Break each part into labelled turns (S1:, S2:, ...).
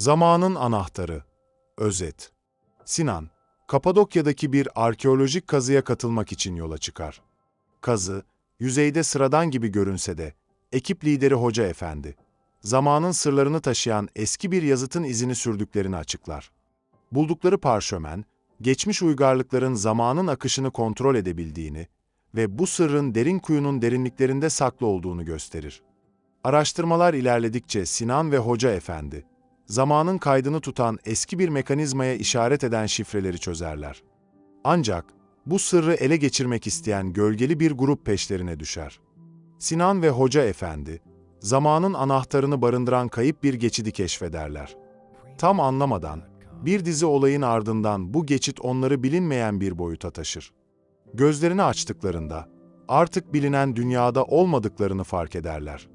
S1: Zamanın anahtarı. Özet. Sinan, Kapadokya'daki bir arkeolojik kazıya katılmak için yola çıkar. Kazı, yüzeyde sıradan gibi görünse de, ekip lideri Hoca Efendi, zamanın sırlarını taşıyan eski bir yazıtın izini sürdüklerini açıklar. Buldukları parşömen, geçmiş uygarlıkların zamanın akışını kontrol edebildiğini ve bu sırrın derin kuyunun derinliklerinde saklı olduğunu gösterir. Araştırmalar ilerledikçe Sinan ve Hoca Efendi, zamanın kaydını tutan eski bir mekanizmaya işaret eden şifreleri çözerler. Ancak bu sırrı ele geçirmek isteyen gölgeli bir grup peşlerine düşer. Sinan ve Hoca Efendi, zamanın anahtarını barındıran kayıp bir geçidi keşfederler. Tam anlamadan, bir dizi olayın ardından bu geçit onları bilinmeyen bir boyuta taşır. Gözlerini açtıklarında, artık bilinen dünyada olmadıklarını fark ederler.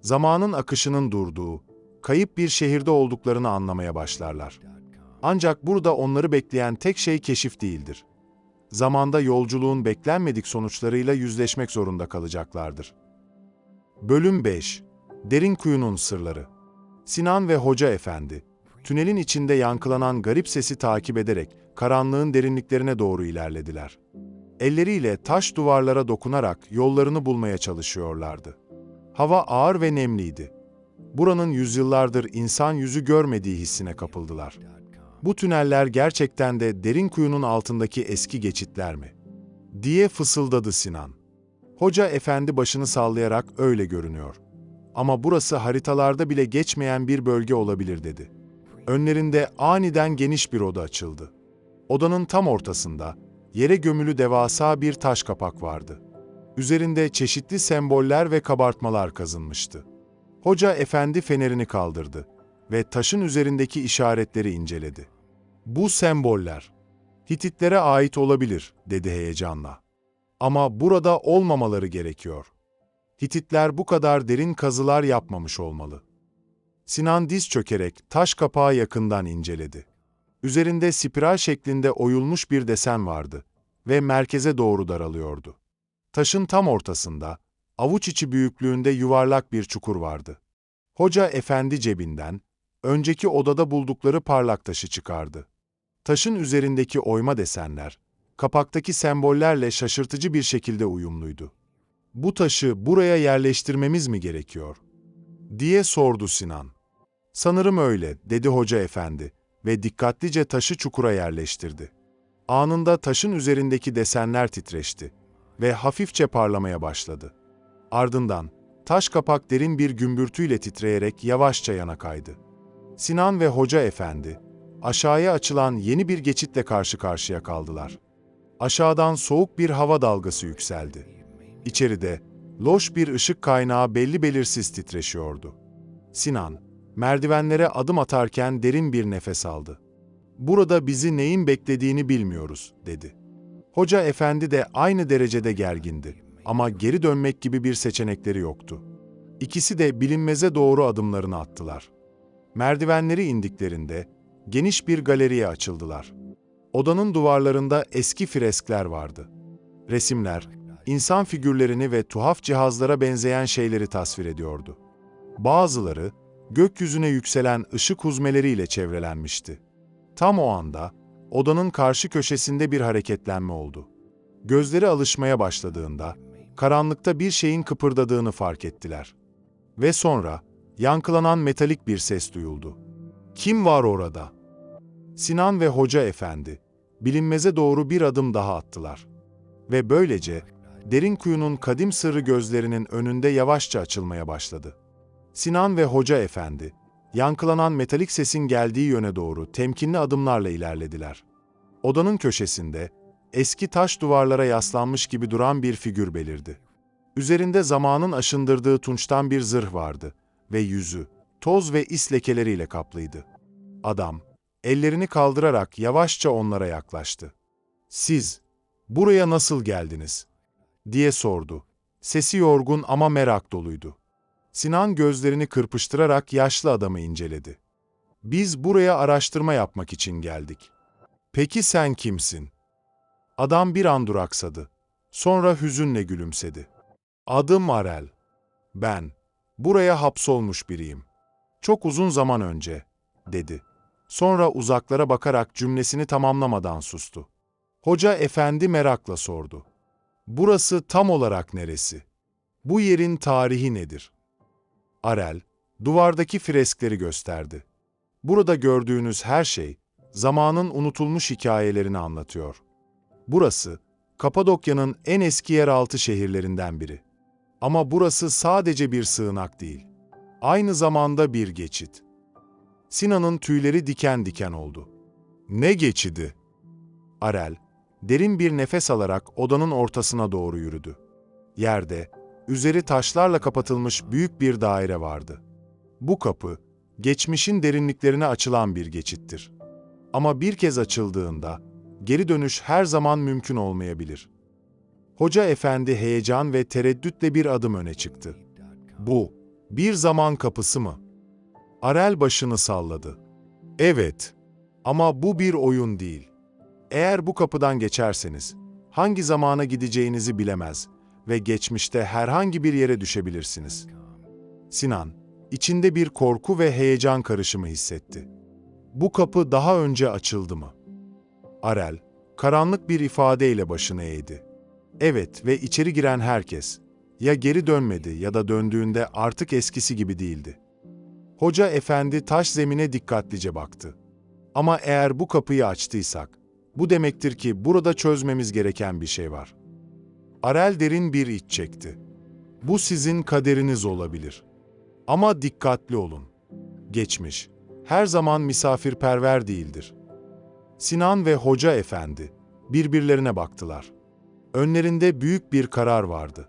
S1: Zamanın akışının durduğu, kayıp bir şehirde olduklarını anlamaya başlarlar. Ancak burada onları bekleyen tek şey keşif değildir. Zamanda yolculuğun beklenmedik sonuçlarıyla yüzleşmek zorunda kalacaklardır. Bölüm 5 Derin Kuyunun Sırları Sinan ve Hoca Efendi, tünelin içinde yankılanan garip sesi takip ederek karanlığın derinliklerine doğru ilerlediler. Elleriyle taş duvarlara dokunarak yollarını bulmaya çalışıyorlardı. Hava ağır ve nemliydi. Buranın yüzyıllardır insan yüzü görmediği hissine kapıldılar. Bu tüneller gerçekten de derin kuyunun altındaki eski geçitler mi? diye fısıldadı Sinan. Hoca efendi başını sallayarak öyle görünüyor. Ama burası haritalarda bile geçmeyen bir bölge olabilir dedi. Önlerinde aniden geniş bir oda açıldı. Odanın tam ortasında yere gömülü devasa bir taş kapak vardı. Üzerinde çeşitli semboller ve kabartmalar kazınmıştı. Hoca efendi fenerini kaldırdı ve taşın üzerindeki işaretleri inceledi. Bu semboller Hititlere ait olabilir, dedi heyecanla. Ama burada olmamaları gerekiyor. Hititler bu kadar derin kazılar yapmamış olmalı. Sinan diz çökerek taş kapağı yakından inceledi. Üzerinde spiral şeklinde oyulmuş bir desen vardı ve merkeze doğru daralıyordu. Taşın tam ortasında, avuç içi büyüklüğünde yuvarlak bir çukur vardı. Hoca efendi cebinden, önceki odada buldukları parlak taşı çıkardı. Taşın üzerindeki oyma desenler, kapaktaki sembollerle şaşırtıcı bir şekilde uyumluydu. Bu taşı buraya yerleştirmemiz mi gerekiyor? diye sordu Sinan. Sanırım öyle, dedi hoca efendi ve dikkatlice taşı çukura yerleştirdi. Anında taşın üzerindeki desenler titreşti ve hafifçe parlamaya başladı. Ardından taş kapak derin bir gümbürtüyle titreyerek yavaşça yana kaydı. Sinan ve hoca efendi, aşağıya açılan yeni bir geçitle karşı karşıya kaldılar. Aşağıdan soğuk bir hava dalgası yükseldi. İçeride, loş bir ışık kaynağı belli belirsiz titreşiyordu. Sinan, merdivenlere adım atarken derin bir nefes aldı. Burada bizi neyin beklediğini bilmiyoruz, dedi. Hoca efendi de aynı derecede gergindi ama geri dönmek gibi bir seçenekleri yoktu. İkisi de bilinmeze doğru adımlarını attılar. Merdivenleri indiklerinde geniş bir galeriye açıldılar. Odanın duvarlarında eski freskler vardı. Resimler, insan figürlerini ve tuhaf cihazlara benzeyen şeyleri tasvir ediyordu. Bazıları, gökyüzüne yükselen ışık huzmeleriyle çevrelenmişti. Tam o anda, odanın karşı köşesinde bir hareketlenme oldu. Gözleri alışmaya başladığında, karanlıkta bir şeyin kıpırdadığını fark ettiler. Ve sonra, yankılanan metalik bir ses duyuldu. Kim var orada? Sinan ve Hoca Efendi, bilinmeze doğru bir adım daha attılar. Ve böylece, derin kuyunun kadim sırrı gözlerinin önünde yavaşça açılmaya başladı. Sinan ve Hoca Efendi, yankılanan metalik sesin geldiği yöne doğru temkinli adımlarla ilerlediler. Odanın köşesinde, eski taş duvarlara yaslanmış gibi duran bir figür belirdi. Üzerinde zamanın aşındırdığı tunçtan bir zırh vardı ve yüzü, toz ve is lekeleriyle kaplıydı. Adam, ellerini kaldırarak yavaşça onlara yaklaştı. Siz, buraya nasıl geldiniz? diye sordu. Sesi yorgun ama merak doluydu. Sinan gözlerini kırpıştırarak yaşlı adamı inceledi. Biz buraya araştırma yapmak için geldik. Peki sen kimsin? Adam bir an duraksadı. Sonra hüzünle gülümsedi. Adım Arel. Ben. Buraya hapsolmuş biriyim. Çok uzun zaman önce. dedi. Sonra uzaklara bakarak cümlesini tamamlamadan sustu. Hoca efendi merakla sordu. Burası tam olarak neresi? Bu yerin tarihi nedir? Arel, duvardaki freskleri gösterdi. Burada gördüğünüz her şey, zamanın unutulmuş hikayelerini anlatıyor. Burası, Kapadokya'nın en eski yeraltı şehirlerinden biri. Ama burası sadece bir sığınak değil. Aynı zamanda bir geçit. Sinan'ın tüyleri diken diken oldu. Ne geçidi? Arel, derin bir nefes alarak odanın ortasına doğru yürüdü. Yerde, üzeri taşlarla kapatılmış büyük bir daire vardı. Bu kapı, geçmişin derinliklerine açılan bir geçittir. Ama bir kez açıldığında, geri dönüş her zaman mümkün olmayabilir. Hoca efendi heyecan ve tereddütle bir adım öne çıktı. Bu, bir zaman kapısı mı? Arel başını salladı. Evet, ama bu bir oyun değil. Eğer bu kapıdan geçerseniz, hangi zamana gideceğinizi bilemez ve geçmişte herhangi bir yere düşebilirsiniz. Sinan, içinde bir korku ve heyecan karışımı hissetti. Bu kapı daha önce açıldı mı? Arel, karanlık bir ifadeyle başını eğdi. Evet ve içeri giren herkes, ya geri dönmedi ya da döndüğünde artık eskisi gibi değildi. Hoca efendi taş zemine dikkatlice baktı. Ama eğer bu kapıyı açtıysak, bu demektir ki burada çözmemiz gereken bir şey var. Arel derin bir iç çekti. Bu sizin kaderiniz olabilir. Ama dikkatli olun. Geçmiş, her zaman misafirperver değildir. Sinan ve Hoca Efendi birbirlerine baktılar. Önlerinde büyük bir karar vardı.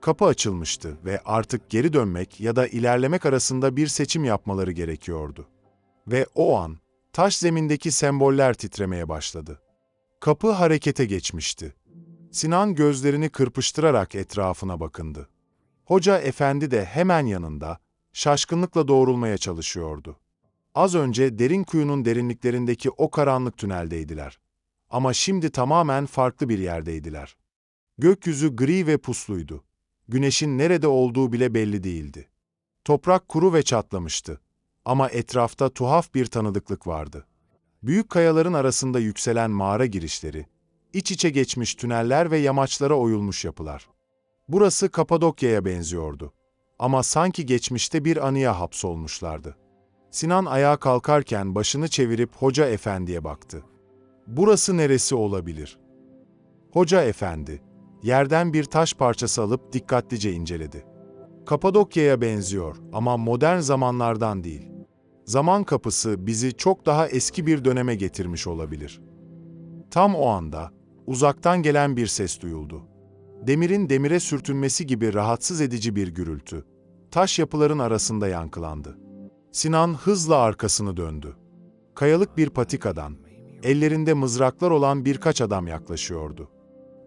S1: Kapı açılmıştı ve artık geri dönmek ya da ilerlemek arasında bir seçim yapmaları gerekiyordu. Ve o an taş zemindeki semboller titremeye başladı. Kapı harekete geçmişti. Sinan gözlerini kırpıştırarak etrafına bakındı. Hoca efendi de hemen yanında, şaşkınlıkla doğrulmaya çalışıyordu. Az önce derin kuyunun derinliklerindeki o karanlık tüneldeydiler. Ama şimdi tamamen farklı bir yerdeydiler. Gökyüzü gri ve pusluydu. Güneşin nerede olduğu bile belli değildi. Toprak kuru ve çatlamıştı. Ama etrafta tuhaf bir tanıdıklık vardı. Büyük kayaların arasında yükselen mağara girişleri, iç içe geçmiş tüneller ve yamaçlara oyulmuş yapılar. Burası Kapadokya'ya benziyordu. Ama sanki geçmişte bir anıya hapsolmuşlardı. Sinan ayağa kalkarken başını çevirip Hoca Efendi'ye baktı. Burası neresi olabilir? Hoca Efendi, yerden bir taş parçası alıp dikkatlice inceledi. Kapadokya'ya benziyor ama modern zamanlardan değil. Zaman kapısı bizi çok daha eski bir döneme getirmiş olabilir. Tam o anda uzaktan gelen bir ses duyuldu. Demirin demire sürtünmesi gibi rahatsız edici bir gürültü. Taş yapıların arasında yankılandı. Sinan hızla arkasını döndü. Kayalık bir patikadan, ellerinde mızraklar olan birkaç adam yaklaşıyordu.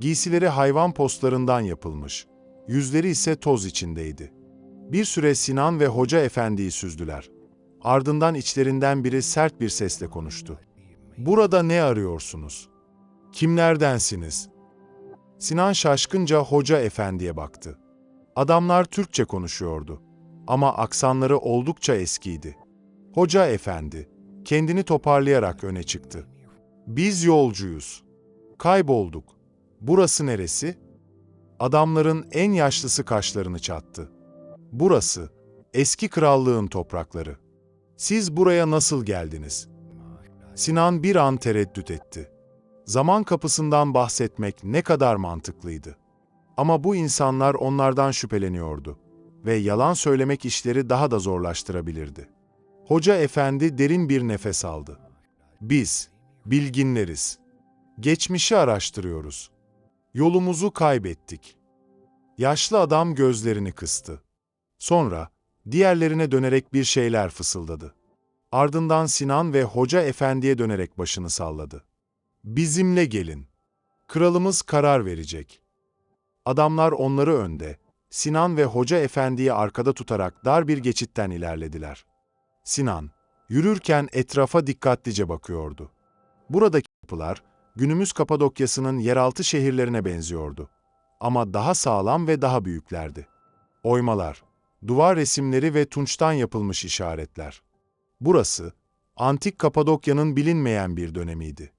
S1: Giysileri hayvan postlarından yapılmış, yüzleri ise toz içindeydi. Bir süre Sinan ve Hoca Efendi'yi süzdüler. Ardından içlerinden biri sert bir sesle konuştu. Burada ne arıyorsunuz? Kimlerdensiniz? Sinan şaşkınca Hoca Efendi'ye baktı. Adamlar Türkçe konuşuyordu ama aksanları oldukça eskiydi. Hoca Efendi kendini toparlayarak öne çıktı. Biz yolcuyuz. Kaybolduk. Burası neresi? Adamların en yaşlısı kaşlarını çattı. Burası eski krallığın toprakları. Siz buraya nasıl geldiniz? Sinan bir an tereddüt etti. Zaman kapısından bahsetmek ne kadar mantıklıydı. Ama bu insanlar onlardan şüpheleniyordu ve yalan söylemek işleri daha da zorlaştırabilirdi. Hoca efendi derin bir nefes aldı. Biz, bilginleriz. Geçmişi araştırıyoruz. Yolumuzu kaybettik. Yaşlı adam gözlerini kıstı. Sonra, diğerlerine dönerek bir şeyler fısıldadı. Ardından Sinan ve Hoca Efendi'ye dönerek başını salladı. Bizimle gelin. Kralımız karar verecek. Adamlar onları önde, Sinan ve Hoca Efendi'yi arkada tutarak dar bir geçitten ilerlediler. Sinan, yürürken etrafa dikkatlice bakıyordu. Buradaki yapılar, günümüz Kapadokya'sının yeraltı şehirlerine benziyordu. Ama daha sağlam ve daha büyüklerdi. Oymalar, duvar resimleri ve tunçtan yapılmış işaretler. Burası, antik Kapadokya'nın bilinmeyen bir dönemiydi.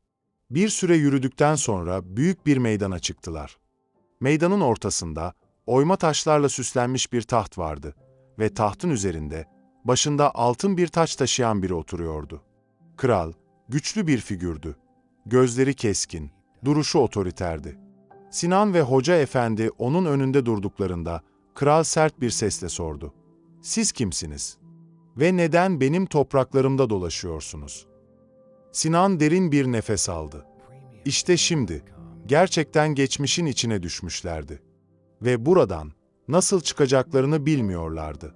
S1: Bir süre yürüdükten sonra büyük bir meydana çıktılar. Meydanın ortasında oyma taşlarla süslenmiş bir taht vardı ve tahtın üzerinde başında altın bir taç taşıyan biri oturuyordu. Kral, güçlü bir figürdü. Gözleri keskin, duruşu otoriterdi. Sinan ve Hoca Efendi onun önünde durduklarında kral sert bir sesle sordu. Siz kimsiniz? Ve neden benim topraklarımda dolaşıyorsunuz? Sinan derin bir nefes aldı. İşte şimdi, gerçekten geçmişin içine düşmüşlerdi. Ve buradan nasıl çıkacaklarını bilmiyorlardı.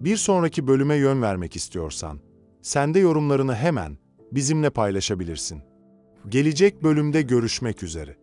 S1: Bir sonraki bölüme yön vermek istiyorsan, sen de yorumlarını hemen bizimle paylaşabilirsin. Gelecek bölümde görüşmek üzere.